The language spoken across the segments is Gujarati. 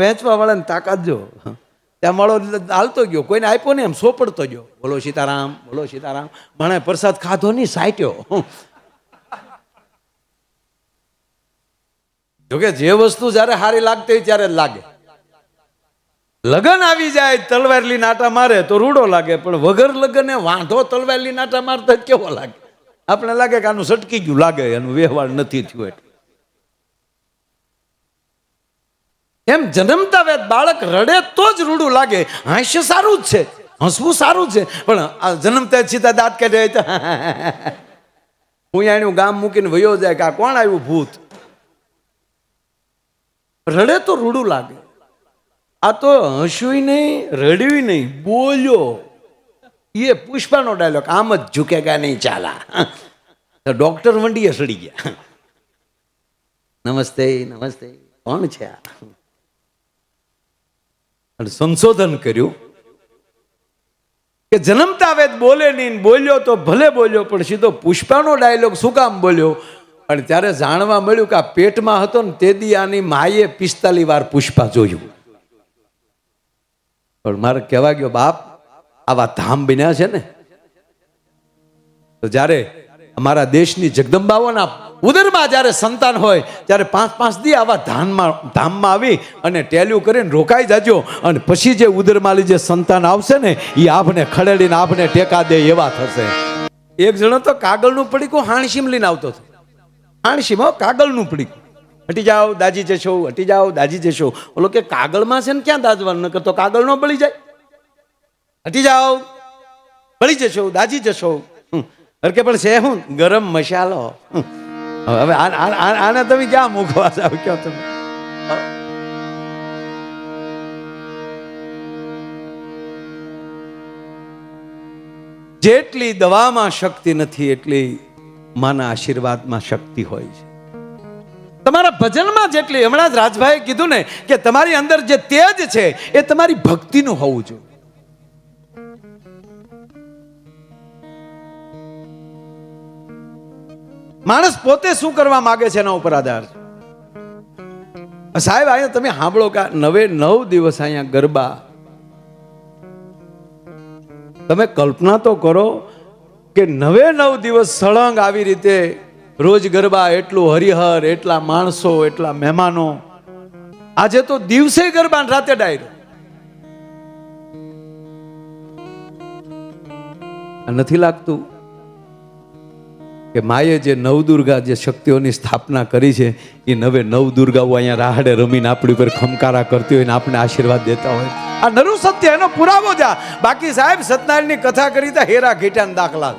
વેચવા વાળાને તાકાત જો. ત્યાં મળો હાલતો ગયો, કોઈને આપ્યો ને એમ સોપડતો ગયો. બોલો સીતારામ બોલો સીતારામ મને પ્રસાદ ખાધો નહીં, સાટ્યો. જોકે જે વસ્તુ જ્યારે સારી લાગતી હોય ત્યારે લાગે. લગન આવી જાય, તલવારલી નાટા મારે તો રૂડો લાગે, પણ વગર લગને વાંધો તલવારલી નાટા મારતા કેવો લાગે? આપણે લાગે કે આનું સટકી ગયું, લાગે, એનું વ્યવહાર નથી થયું એટલે. એમ જન્મતા વેદ બાળક રડે તો જ રૂડું લાગે. હાસ્ય સારું જ છે. હસવું સારું છે. પણ આ જન્મતા સીધા દાંત કાઢે તો હું એનું ગામ મૂકીને વયો જાય કે આ કોણ આવ્યું ભૂત? રડે તો રૂડું લાગે. આ તો હસ્યું નહીં, રડ્યું નહીં, બોલ્યો. એ પુષ્પાનો ડાયલોગ આમ જ ઝૂકેગા નહીં ચાલા. ડોક્ટર વંડીએ સડી ગયા. નમસ્તે નમસ્તે. કોણ છે આ? અને સંશોધન કર્યું કે જન્મતા વેદ બોલે નહીં, બોલ્યો તો ભલે બોલ્યો, પણ સીધો પુષ્પાનો ડાયલોગ શું કામ બોલ્યો? અને ત્યારે જાણવા મળ્યું કે આ પેટમાં હતો ને તે દી આની માએ પિસ્તાલી વાર પુષ્પા જોયું. પણ મારે કહેવા ગયો, બાપ, આવા ધામ બન્યા છે ને? તો જ્યારે અમારા દેશની જગદંબાઓના ઉદરમાં જ્યારે સંતાન હોય, ત્યારે પાંચ પાંચ દી આવા ધામમાં ધામમાં આવી અને ટેલ્યું કરીને રોકાઈ જાજો. અને પછી જે ઉદરમાલી જે સંતાન આવશે ને એ આપને ખડેડીને આપને ટેકા દે એવા થશે. એક જણો તો કાગળનું પડીકું હાણસીમ લઈને આવતો હતો. હાણસીમ હો, કાગળનું પડીકું. હટી જાઓ, દાજી જશો, હટી જાઓ, દાજી જશો. ઓલો કે કાગળમાં છે ને ક્યાં દાજવાનું? નકર તો કાગળ ન બળી જાય. હટી જાઓ, બળી જશો, દાજી જશો. અરે કે પણ છે હું? ગરમ મસાલો. હવે આને તમે ક્યાં મૂકવા જાવ? કયો તમે? જેટલી દવામાં શક્તિ નથી, એટલી માના આશીર્વાદમાં શક્તિ હોય છે. તમારા ભજનમાં જેટલી, હમણાં જ રાજભાઈએ કીધું ને કે તમારી અંદર જે તેજ છે, એ તમારી ભક્તિનું હોવું જોઈએ. માણસ પોતે શું કરવા માંગે છે એના ઉપર આધાર સાહેબ, અહીંયા તમે સાંભળો કે નવે નવ દિવસ અહીંયા ગરબા. તમે કલ્પના તો કરો કે નવે નવ દિવસ સળંગ આવી રીતે રોજ ગરબા એટલું હરિહર, એટલા માણસો, એટલા મહેમાનો. આજે તો દિવસે ગરબા રાતે ડાયરો. નથી લાગતું? કે માએ જે નવદુર્ગા જે શક્તિઓની સ્થાપના કરી છે, એ નવે નવ દુર્ગાઓ અહીંયા રાહડે રમીને આપણી ઉપર ખમકારા કરતી હોય ને આપણે આશીર્વાદ દેતા હોય. આ નરું સત્ય, એનો પુરાવો આ. બાકી સાહેબ, સત્યનારાયણની કથા કરી તા હેરા ઘેટાના દાખલા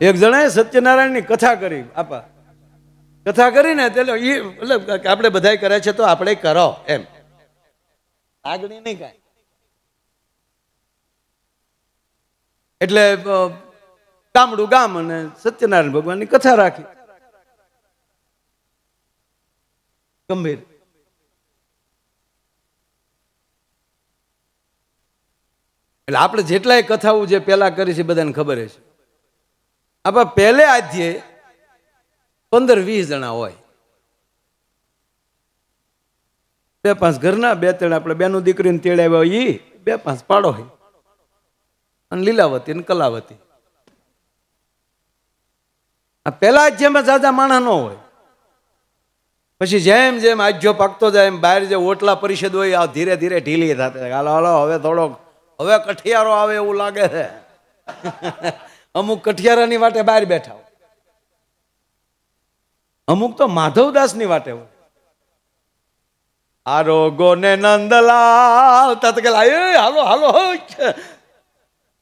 એક જણાએ સત્યનારાયણની કથા કરી, આપા. કથા કરીને એટલે એ એટલે આપણે બધાય કરે છે તો આપણે કરો, એમ. આગળ નહીં કાંઈ. એટલે ગામડું ગામ અને સત્યનારાયણ ભગવાનની કથા રાખી. ગંભીર. એટલે આપણે જેટલાય કથાઓ જે પહેલા કરી છે બધાને ખબર છે આપણે પહેલે આધ્યે પંદર વીસ જણા હોય. બે પાંચ ઘરના, બે ત્રણ આપણે બેનું દીકરીને તેડાવ્યા હોય એ બે પાંચ પાડો હોય. અને લીલાવતી અને કલાવતી. આ પેલા જ જેમાં જાજા માણા ન હોય. પછી જેમ જેમ આજ્યો પાકતો જાય એમ બહાર જે ઓટલા પરિષદ હોય, આ ધીરે ધીરે ઢીલી થતી હાલો હાલો, હવે થોડોક હવે કઠિયારો આવે એવું લાગે છે. અમુક કઠિયારાની વાટે બહાર બેઠા અમુક તો માધવદાસની વાટે હોય. આરોગો ને નંદલાલ તત્કાલ હાલો હાલો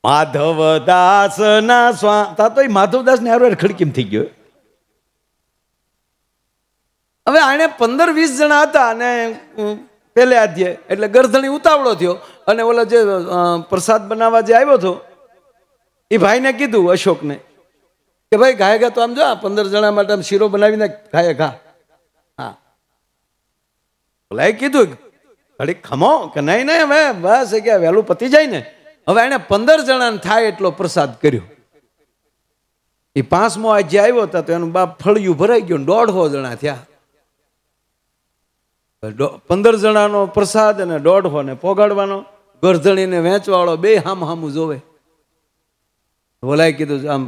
માધવદાસ ના સ્વા, તા તો માધવદાસ ને હારો ખડકીમ થઈ ગયો. હવે આને પંદર વીસ જણા હતા અને પેલે આધ્યે, એટલે ગરધણી ઉતાવળો થયો અને ઓલો જે પ્રસાદ બનાવવા જે આવ્યો હતો, એ ભાઈને કીધું અશોકને કે ભાઈ ઘાય ઘા તો આમ જો આ પંદર જણા માટે આમ શીરો બનાવીને ઘાય ઘા. હા. ઓલાએ કીધું ઘડીક ખમો, કે નહીં નહીં, હવે બસ એ કે વહેલું પતી જાય ને. હવે એને પંદર જણાને થાય એટલો પ્રસાદ કર્યો. એ પાંચમો આજે આવ્યો હતો તો એનું બાપ ફળિયું ભરાઈ ગયું દોઢસો જણા થયા. પંદર જણાનો પ્રસાદ અને દોઢસો ને પોગાડવાનો ગરધણીને વેચવાળો બે હામ હામું જોવે. ઓલાએ કીધું, આમ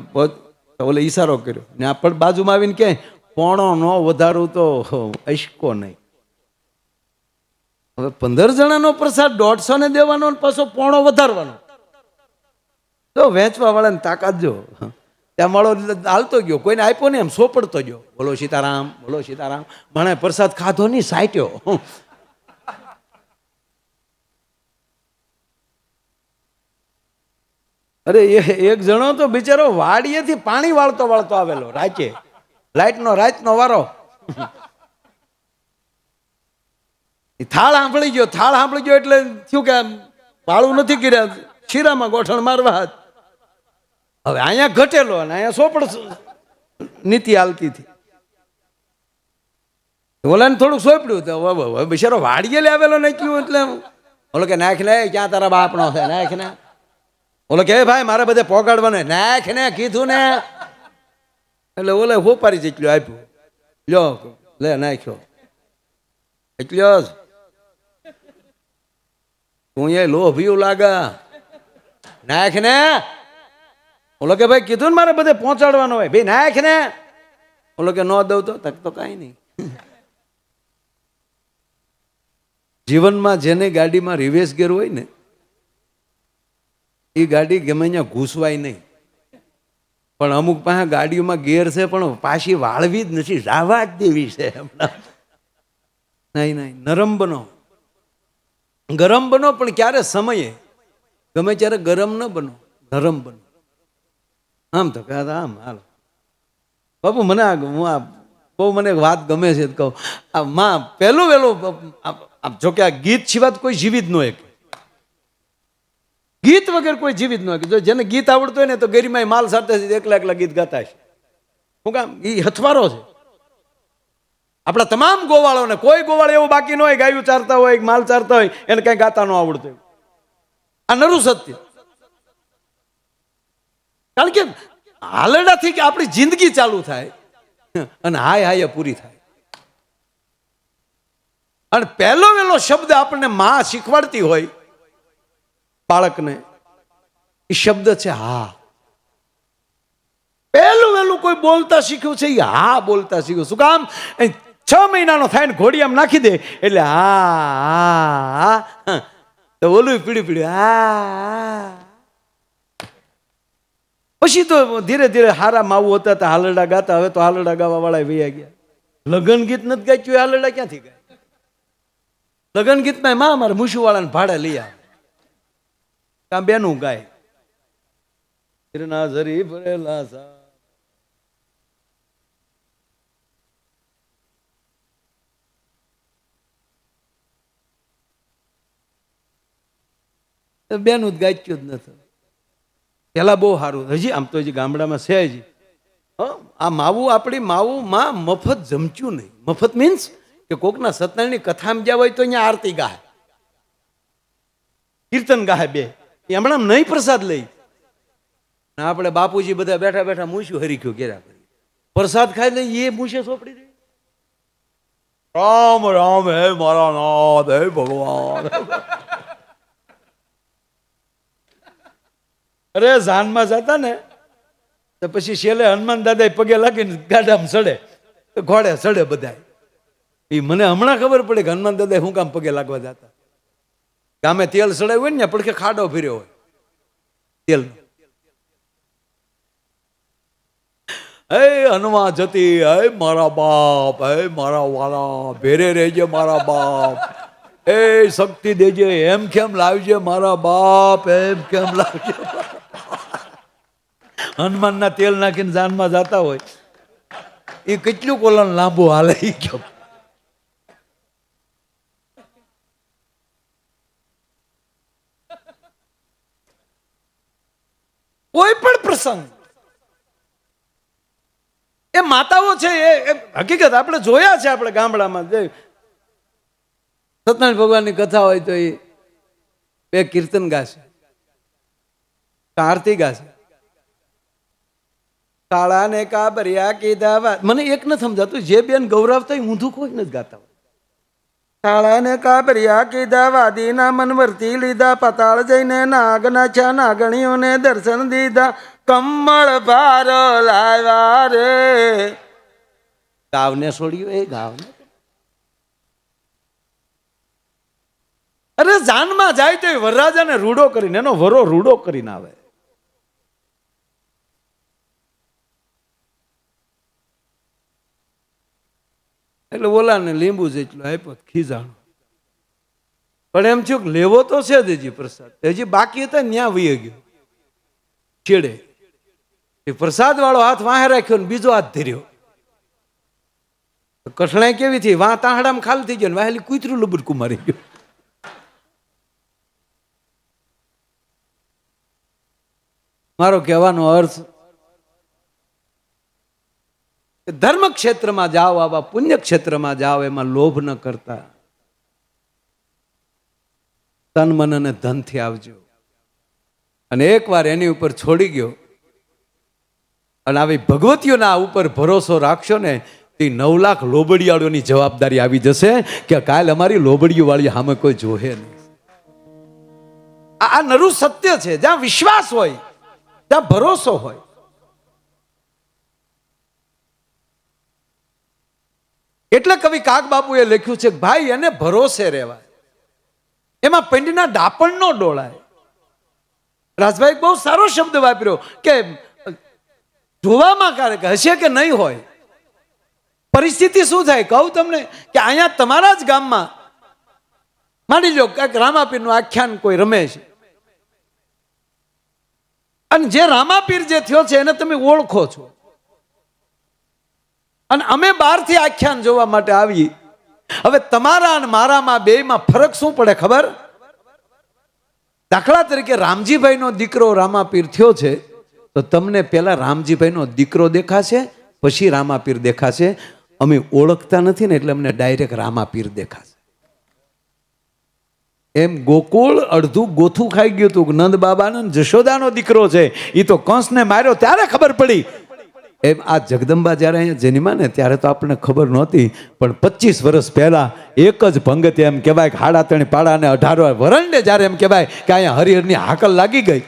ઓલે ઈશારો કર્યો. ને આ પણ બાજુમાં આવીને કે પોણો ન વધારું તો અશકો નહીં. હવે પંદર જણાનો પ્રસાદ દોઢસો ને દેવાનો પાછો પોણો વધારવાનો. તો વેચવા વાળાને તાકાત જો. ત્યાં મળો હાલતો ગયો. કોઈને આપ્યો ને એમ સોપડતો ગયો. બોલો સીતારામ બોલો સીતારામ. મને પ્રસાદ ખાધો નહીં, સાટ્યો. અરે એક જણો તો બિચારો વાડીએથી પાણી વાળતો વાળતો આવેલો રાચે લાઈટનો, રાતનો વારો. થાળ સાંભળી ગયો, થાળ સાંભળી ગયો એટલે થયું કે વાળું નથી કર્યા. શીરામાં ગોઠણ મારવા હવે અહીંયા ઘટેલો અને અહીંયા સોપડ નીતિ હાલતી હતી. ઓલાને થોડુંક સોંપડ્યું તો બિચારો વાડીએ લાવેલો નાખ્યું એટલે ઓલો કે, નાખ ને ક્યાં તારા બાપનો છે? નાખ ને ઓલો કે ભાઈ, મારે બધે પોગાડવાનું નાખ ને કીધું ને. એટલે ઓલે હોપારી જેટલું આપ્યું. લ્યો, લે, નાખ્યો. એટલો જ. તું એ લોભિયું લાગા. નાખ ને ઓલો કે ભાઈ, કીધું ને મારે બધે પહોંચાડવાનું હોય. ભાઈ નાખ ને. ઓલો કે, ન દઉં તો? તક તો કાંઈ નહીં. જીવનમાં જેને ગાડીમાં રિવેશ ગેર હોય ને, એ ગાડી ગમે ત્યાં ઘૂસવાય નહીં. પણ અમુક પાસે ગાડીઓમાં ગેર છે, પણ પાછી વાળવી જ નથી. રાવા જ દેવી છે નહીં નહીં, નરમ બનો. ગરમ બનો, પણ ક્યારે સમયે? ગમે ત્યારે ગરમ ન બનો, નરમ બનો. આમ તો કહે આમ, હાલો. બાપુ, મને આ હું આ બહુ મને વાત ગમે છે કહું. આ માં પહેલું વહેલું જોકે આ ગીત સિવાય કોઈ જીવિત ન એક ગીત વગર કોઈ જીવિત ન જો જેને ગીત આવડતું હોય ને તો ગેરીમાં માલ સાથે એકલા એકલા ગીત ગાતા છે શું કામ એ હથવારો છે. આપણા તમામ ગોવાળોને, કોઈ ગોવાળ એવું બાકી ન હોય ગાયું ચારતા હોય માલ ચારતા હોય, એને કઈ ગાતા ન આવડતું આ નરું સત્ય. કારણ કે હાલડાથી કે આપણી જિંદગી ચાલુ થાય. અને હાય હાય પૂરી થાય. અને પહેલો વહેલો શબ્દ આપણને માં શીખવાડતી હોય, બાળકને, એ શબ્દ છે હા. પહેલું વહેલું કોઈ બોલતા શીખ્યું છે, એ હા બોલતા શીખ્યું. શું કામ? છ મહિનાનો થાય ને ઘોડી આમ નાખી દે, એટલે હા હા તો ઓલું પીડ્યું પીડ્યું હા. પછી તો ધીરે ધીરે હારા માવું હતા તો હાલરડા ગાતા, હવે તો હાલરડા ગાવા વાળા વૈયા ગયા. લગન ગીત નથી ગાચ્યું હાલરડા ક્યાંથી ગાય? લગન ગીતમાં માં મારે મૂછું વાળાને ભાડે લઈ આવે. કાં બેનું ગાય? ઝરી ભરેલા બેનું જ ગાચ્યું જ નથી. પેલા બહુ સારું હજી આમ તો હજી ગામડામાં છે હજી. આ માવું આપણી માવું માં મફત જમચ્યું નહીં. મફત મીન્સ કે કોકના સત્યનારાયણની કથામાં ગયા હોય તો અહીંયા આરતી ગાહે કીર્તન ગાહે બે. હમણાં નહીં પ્રસાદ લઈ. આપણે બાપુજી બધા બેઠા બેઠા મૂછ્યું હરીખ્યું ઘેરા કરી પ્રસાદ ખાઈ લઈ એ મૂછે સોપડી દે. રામ રામ, હે મારા નાથ, હે ભગવાન. અરે ઝાનમાં જતા ને, તો પછી છેલ્લે હનુમાન દાદા પગે લાગીને ગાડામાં સડે તો ઘોડે સડે બધા એ મને હમણાં ખબર પડે કે હનુમાન દાદા શું કામ પગે લાગવા જતા. ગામે તેલ સડાયું હોય ને પડખે ખાડો ફેર્યો હોય. તેલ. હે હનુમા જતી, હે મારા બાપ, હે મારા વાલા, ભેરે રહેજે મારા બાપ. એ શક્તિ દેજે, એમ કેમ લાવજે મારા બાપ, એમ કેમ લાવજે હનુમાનના તેલ નાખીને જાનમાં જતા હોય. એ કેટલું કોલન લાંબુ હાલે ગયો કોઈ પણ પ્રસંગ. એ માતાઓ છે એ હકીકત આપણે જોયા છે આપણે ગામડામાં. સત્યનારાયણ ભગવાનની કથા હોય તો એ બે કીર્તન ગાશે. કાં છે તાળાને કાબરિયા કીધા વાત મને એક ન સમજાતું, જે બેન ગૌરવ હોય ઊંધું કોઈ નથી ગાતા તાળાને કાબરિયા કીધા વાદીના મન વર્તી લીધા, પતાળ જઈને નાગના છા નાગણીઓને દર્શન દીધા. કમળ ભાર લાવ્યા રે. ગાવને છોડ્યું એ ગાવને? અરે જાનમાં જાય તો વરરાજાને રૂડો કરીને, એનો વરો રૂડો કરીને આવે. એટલે ઓલાને લીંબુ જેટલું આપ્યો ખીજાણો. પણ એમ થયું લેવો તો છે જ હજી પ્રસાદ. હજી બાકી હતા ત્યાં વહી ગયો. છેડે. એ પ્રસાદ વાળો હાથ વાહે રાખ્યો ને બીજો હાથ ધર્યો. કઠણાઈ કેવી થઈ? વાં તાહડામાં ખાલી થઈ ગયો ને વાહેલી કૂતરું લુબડકું મારી ગયું. મારો કહેવાનો અર્થ ધર્મ ક્ષેત્રમાં જાઓ, આવા પુણ્ય ક્ષેત્રમાં જાઓ, એમાં લોભ ન કરતા. તન, મન અને ધનથી આવજો. અને એકવાર એની ઉપર છોડી ગયો. અને આવી ભગવતીઓના ઉપર ભરોસો રાખશો ને, તે નવ લાખ લોબડિયાળોની જવાબદારી આવી જશે કે કાલ અમારી લોબડીઓ વાળી સામે કોઈ જોહે નહીં. આ આ નરું સત્ય છે. જ્યાં વિશ્વાસ હોય, ત્યાં ભરોસો હોય. એટલે કવિ કાક બાપુએ લખ્યું છે, ભાઈ, એને ભરોસે રહેવાય. એમાં પંડના ડાપણ નો ડોળાય. રાજભાઈ બહુ સારો શબ્દ વાપર્યો કે, જોવામાં ક્યારેક હશે કે નહીં હોય? પરિસ્થિતિ શું થાય? કહું તમને કે અહીંયા તમારા જ ગામમાં, માની લો કે રામાપીરનું આખ્યાન કોઈ રમે છે. અને જે રામાપીર જે થયો છે, એને તમે ઓળખો છો. અને અમે બહારથી આખ્યાન જોવા માટે આવી હવે તમારા અને મારામાં બેયમાં ફરક શું પડે ખબર? દાખલા તરીકે રામજીભાઈનો દીકરો રામાપીર થયો છે, તો તમને પહેલાં રામજીભાઈનો દીકરો દેખાશે, પછી રામાપીર દેખાશે. અમે ઓળખતા નથી ને એટલે અમને ડાયરેક્ટ રામાપીર દેખાશે. એમ ગોકુળ અડધું ગોથું ખાઈ ગયું હતું નંદ બાબાનો જશોદાનો દીકરો છે એ તો કંસને માર્યો, ત્યારે ખબર પડી એમ આ જગદંબા જ્યારે અહીંયા જન્મ્યા ને ત્યારે તો આપણને ખબર નહોતી, પણ પચીસ વર્ષ પહેલાં એક જ ભંગતે એમ કહેવાય કે હાડા ત્રણ પાડા ને અઢાર વરણને જ્યારે એમ કહેવાય કે અહીંયા હરિહરની હાકલ લાગી ગઈ,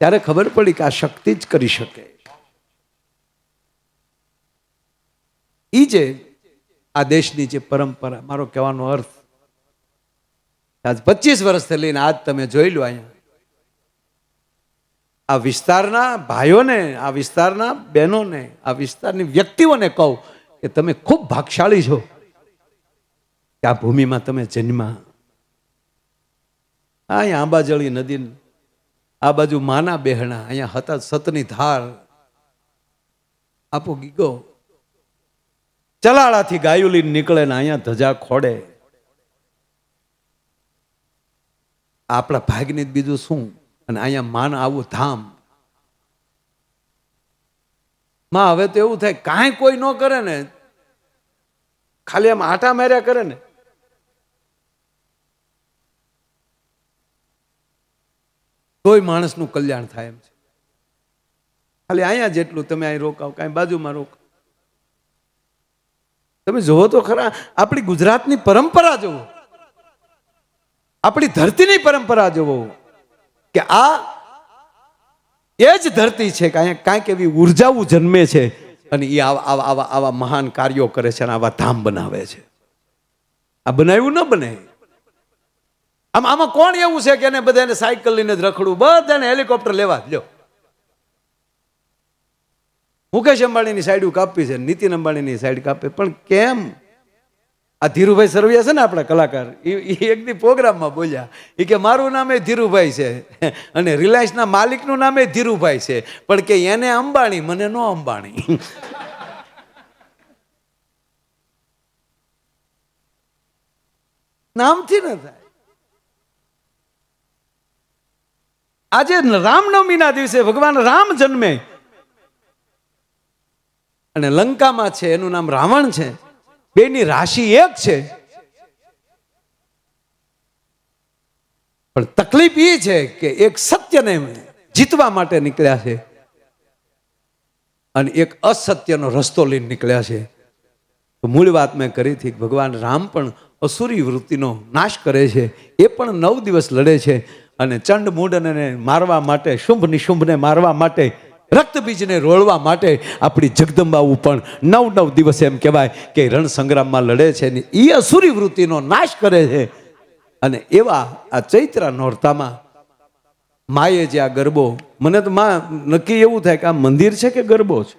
ત્યારે ખબર પડી કે આ શક્તિ જ કરી શકે. એ જે આ દેશની જે પરંપરા, મારો કહેવાનો અર્થ, આજ પચીસ વર્ષથી લઈને આજ તમે જોઈ લો અહીંયા આ વિસ્તારના ભાઈઓને, આ વિસ્તારના બહેનોને, આ વિસ્તારની વ્યક્તિઓને કહું કે તમે ખૂબ ભાગશાળી છો. કે આ ભૂમિમાં તમે જન્મા. અહીંયા આંબાજળી નદી, આ બાજુ માના બેહણા, અહીંયા હતા સતની ધાર. આપો ગીગો. ચલાળાથી ગાયું લઈને નીકળે ને અહીંયા ધજા ખોડે. આપણા ભાગની બીજું શું? અને અહીંયા માન આવું ધામ. માં હવે તો એવું થાય, કાંઈ કોઈ ન કરે ને, ખાલી આમ આટા માર્યા કરે ને. તોય માણસનું કલ્યાણ થાય એમ છે. ખાલી અહીંયા જેટલું તમે અહીં રોકાવ, કાંઈ બાજુમાં રોકાવ. તમે જુઓ તો ખરા, આપણી ગુજરાતની પરંપરા જુઓ આપણી ધરતીની પરંપરા જોવો. કે આ એ જ ધરતી છે કે અહીંયા કાંઈક એવી ઉર્જાઓ જન્મે છે અને એ આવા આવા આવા મહાન કાર્યો કરે છે અને આવા ધામ બનાવે છે. આ બનાવ્યું ન બને. આમ આમાં કોણ એવું છે કે એને બધાને સાયકલ લઈને જ રખડવું? બધાને હેલિકોપ્ટર લેવા લ્યો. મુકેશ અંબાણીની સાઈડ કાપી છે, નીતિન અંબાણીની સાઈડ કાપે. પણ કેમ? આ ધીરુભાઈ સરવૈયા છે ને આપણા કલાકાર, એ એક દી પ્રોગ્રામમાં બોલ્યા. એ કે, મારું નામ ધીરુભાઈ છે. અને રિલાયન્સના માલિકનું નામ ધીરુભાઈ છે. પણ કે એને અંબાણી, મને નો અંબાણી. નામથી ન થાય. આજે રામનવમીના દિવસે ભગવાન રામ જન્મે. અને લંકામાં છે, એનું નામ રાવણ છે. બેની રાશિ એક છે. પણ તકલીફ એ છે કે એક સત્યને જીતવા માટે નીકળ્યા છે અને એક અસત્યનો રસ્તો લઈને નીકળ્યા છે. મૂળ વાત મેં કરી હતી ભગવાન રામ પણ અસુરી વૃત્તિનો નાશ કરે છે. એ પણ નવ દિવસ લડે છે અને ચંડ મૂંડને મારવા માટે, શુંભ નિશુંભને મારવા માટે રક્તબીજને રોળવા માટે આપણી જગદંબાઓ પણ નવ નવ દિવસ એમ કહેવાય કે રણ સંગ્રામમાં લડે છે ને એ અસુરી વૃત્તિનો નાશ કરે છે. અને એવા આ ચૈત્ર નોરતામાં માએ જે આ ગરબો, મને તો માં નક્કી એવું થાય કે આ મંદિર છે કે ગરબો છે?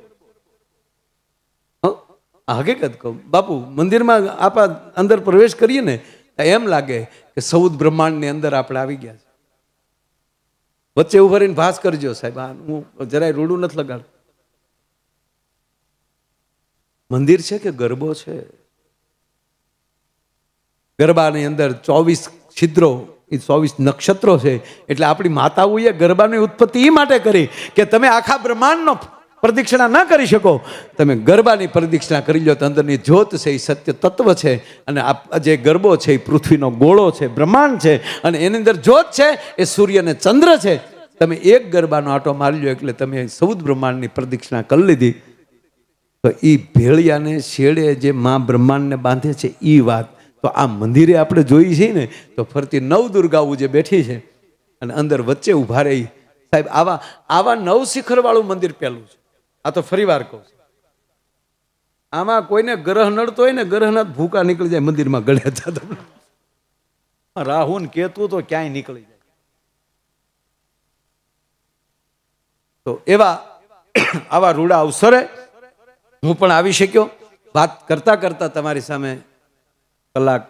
હકીકત કહું. બાપુ, મંદિરમાં આપણા અંદર પ્રવેશ કરીએ ને, એમ લાગે કે સૌદ બ્રહ્માંડની અંદર આપણે આવી ગયા છે વચ્ચે ઊભા રહીને ભાસ કરજો સાહેબ. આ હું જરાય રૂડું નથી લગાડ મંદિર છે કે ગરબો છે? ગરબાની અંદર ચોવીસ છિદ્રો, એ ચોવીસ નક્ષત્રો છે. એટલે આપણી માતાઓએ ગરબાની ઉત્પત્તિ એ માટે કરી કે તમે આખા બ્રહ્માંડનો પ્રદક્ષિણા ના કરી શકો. તમે ગરબાની પ્રદક્ષિણા કરી લો તો અંદરની જ્યોત છે એ સત્ય તત્વ છે અને આ જે ગરબો છે એ પૃથ્વીનો ગોળો છે, બ્રહ્માંડ છે અને એની અંદર જ્યોત છે એ સૂર્ય અને ચંદ્ર છે. તમે એક ગરબાનો આટો મારી લો એટલે તમે સૌદ બ્રહ્માંડની પ્રદક્ષિણા કરી લીધી. તો એ ભેળિયાને શેડે જે મા બ્રહ્માંડને બાંધે છે એ વાત. તો આ મંદિરે આપણે જોઈ છીએ ને, તો ફરતી નવ દુર્ગાઓ જે બેઠી છે અને અંદર વચ્ચે ઊભા રહી. સાહેબ, આવા આવા નવ શિખરવાળું મંદિર પહેલું છે. આ તો ફરી વાર કહું આમાં કોઈને ગ્રહ નડતો હોય ને ગ્રહના ભૂકા નીકળી જાય, મંદિરમાં ગળ્યા હતા તમને રાહુ ને કેતુ તો ક્યાંય નીકળી જાય. તો એવા આવા રૂડા અવસરે હું પણ આવી શક્યો. વાત કરતા કરતા તમારી સામે કલાક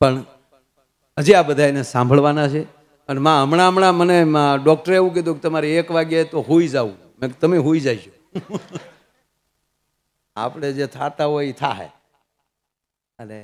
પણ હજી આ બધા એને સાંભળવાના છે. અને માં હમણાં હમણાં મને ડૉક્ટરે એવું કીધું કે તમારે એક વાગ્યે તો હોઈ જાવું. મેં તમે હોઈ જાય આપણે જે થાતા હોય એ થાય અને